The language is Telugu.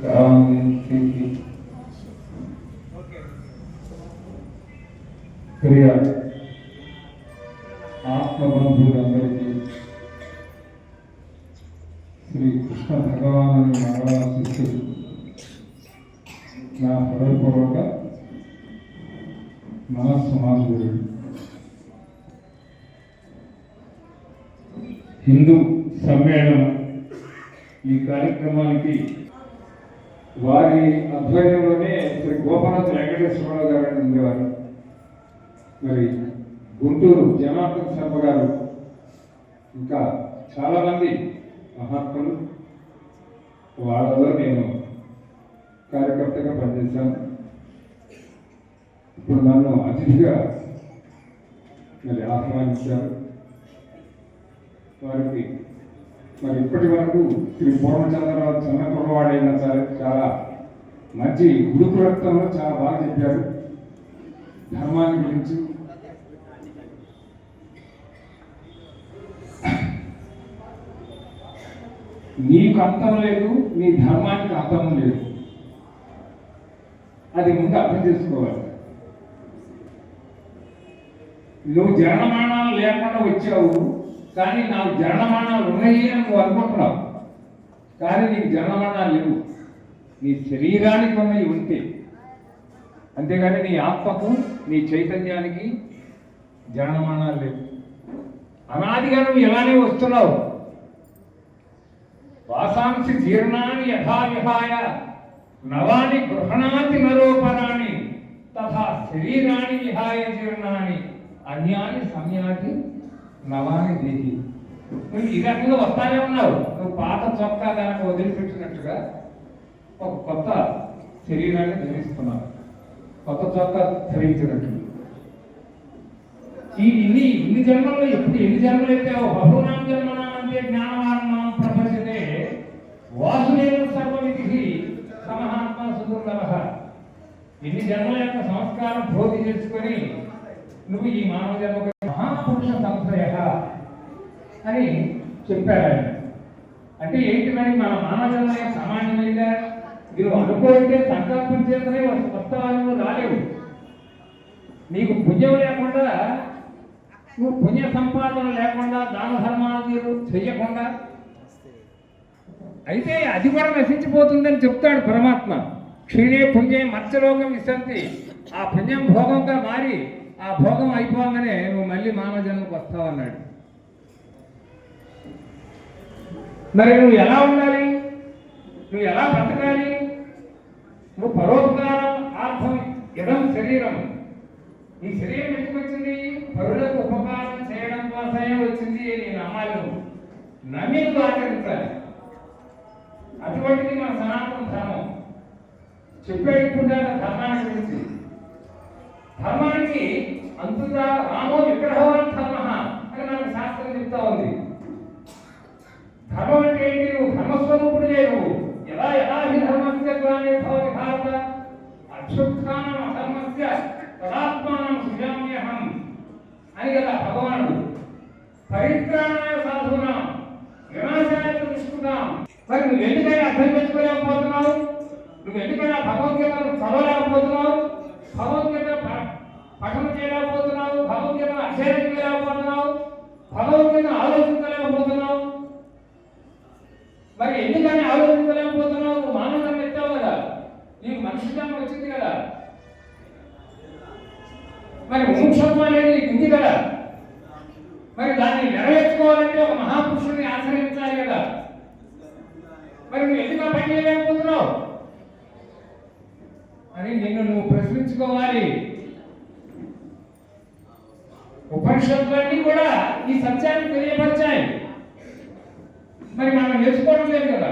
శాంతికి ప్రియ ఆత్మబంధువులందరికీ శ్రీ కృష్ణ భగవాను మంగళాశిస్సులు నా హృదయపూర్వక నమస్సుమాధుడు హిందూ సమ్మేళనం ఈ కార్యక్రమానికి వారి ఆధ్వర్యంలోనే శ్రీ గోపనాథ్ వెంకటేశ్వరరావు గారు ఉండేవారు. మరి గుంటూరు జనార్దన్ శర్మ గారు ఇంకా చాలామంది మహాత్ములు. వాళ్ళలో నేను కార్యకర్తగా పనిచేశాను. ఇప్పుడు నన్ను అతిథిగా మరి ఆహ్వానించారు. వారికి మరి ఇప్పటి వరకు శ్రీ పూర్ణచంద్రరావు చిన్న కుర్రవాడైనా సరే చాలా మంచి ఉడుకు రక్తంలో చాలా బాగా చెప్పారు ధర్మాన్ని గురించి. నీకు అర్థం లేదు నీ ధర్మానికి అర్థం లేదు. అది ముందు అర్థం చేసుకోవాలి. నువ్వు జనమానాలు లేకుండా వచ్చావు. కానీ నాకు జనమానాలు ఉన్నాయి అని నువ్వు అనుకుంటున్నావు. కానీ నీకు జనమానాలు లేవు. నీ శరీరానికి ఉన్నవి ఉంటే. అంతేగాని నీ ఆత్మకు నీ చైతన్యానికి జనమానాలు లేవు. అనాదిగా నువ్వు ఇలానే వస్తున్నావు. వాసాంసి జీర్ణాన్ని యథా నవాని గృహణాతి నరోపరాణి తథా శరీరాన్ని విహాయ జీర్ణాన్ని అన్యాన్ని సమయానికి నవాని దేహి నువ్వు ఈ రకంగా వస్తానే ఉన్నావు. నువ్వు పాత చొక్కా దానికి వదిలిపెట్టినట్టుగా ఒక కొత్త శరీరాన్ని ధరిస్తున్నావు కొత్త చొక్కా ధరించినట్టు. ఈ ఇన్ని ఇన్ని జన్మల్లో ఎప్పుడు ఎన్ని జన్మలు అయితే బహునాం జన్మనా అంటే జ్ఞానవారణం ప్రపంచతే వాసుదేవ సర్వవిధి సమహాత్మ సుదుర్లభ ఎన్ని జన్మల యొక్క సంస్కారం భోగి చేసుకొని నువ్వు ఈ మానవ జన్మకు అని చెప్పాడు. ఆయన అంటే ఏంటి మరి మన మానవులనే సామాన్యమైందా ఇది నువ్వు అనుకోంటే సంకల్పం చేతనే వస్తవాలు రాలేవు. నీకు పుణ్యం లేకుండా నువ్వు పుణ్య సంపాదన లేకుండా దాన ధర్మాలు చేయకుండా అయితే అది కూడా నశించిపోతుందని చెప్తాడు పరమాత్మ. క్షీణే పుణ్యం మత్స్యరోగం విశంతి. ఆ పుణ్యం భోగంగా మారి ఆ భోగం అయిపోగానే నువ్వు మళ్ళీ మానవ జన్మకు వస్తావు మరి నువ్వు ఎలా ఉండాలి? నువ్వు ఎలా బ్రతకాలి? నువ్వు పరోపకారం ఆర్థం ఇదం శరీరం. ఈ శరీరం ఎందుకు వచ్చింది? పరులకు ఉపకారం చేయడం కోసమే వచ్చింది అని నమ్మాలి నువ్వు. నమ్మి నువ్వు ఆచరించాలి. అటువంటిది మన సనాతన ధర్మం. చెప్పేటువంటి ధర్మాన్ని గురించి. ధర్మానికి అంతుగా రామో విగ్రహవాన్ ధర్మ అని మనకు శాస్త్రం చెప్తా ఉంది. ధర్మం అంటే ఏంటి నువ్వు? ధర్మస్వరూపుడు లేవు ఎలా ఎలా హి ధర్మస్య గ్లానే భవతి భారత? అక్షుత్థానం అధర్మస్య తదాత్మానం సృజామ్యహం అని కదా భగవానుడు. పరిత్రాణాయ సాధునాం వినాశాయ దుష్కృతాం మరి నువ్వు ఎందుకైనా అర్థం చేసుకోలేకపోతున్నావు? నువ్వు ఎందుకైనా భగవద్గీతను చదవలేకపోతున్నావు? భగవద్గీత పఠనం చేయలేకపోతున్నావు? భగవద్గీత అధ్యయనం చేయలేకపోతున్నావు? భగవద్గీత మరి ఎందుకని ఆలోచించలేకపోతున్నావు? నువ్వు మానవం ఎత్తావు కదా. నీకు మనిషి జన్మ వచ్చింది కదా. మరి మోక్షత్వం అనేది నీకు ఉంది కదా. మరి దాన్ని నెరవేర్చుకోవాలంటే ఒక మహాపురుషుడిని ఆశ్రయించాలి కదా. మరి నువ్వు ఎందుకు ఆ పని చేయలేకపోతున్నావు? అని నిన్ను నువ్వు ప్రశ్నించుకోవాలి. ఉపనిషత్తులన్నీ కూడా ఈ సత్యాన్ని తెలియపరిచాయి. మరి మనం నేర్చుకోవడం లేదు కదా.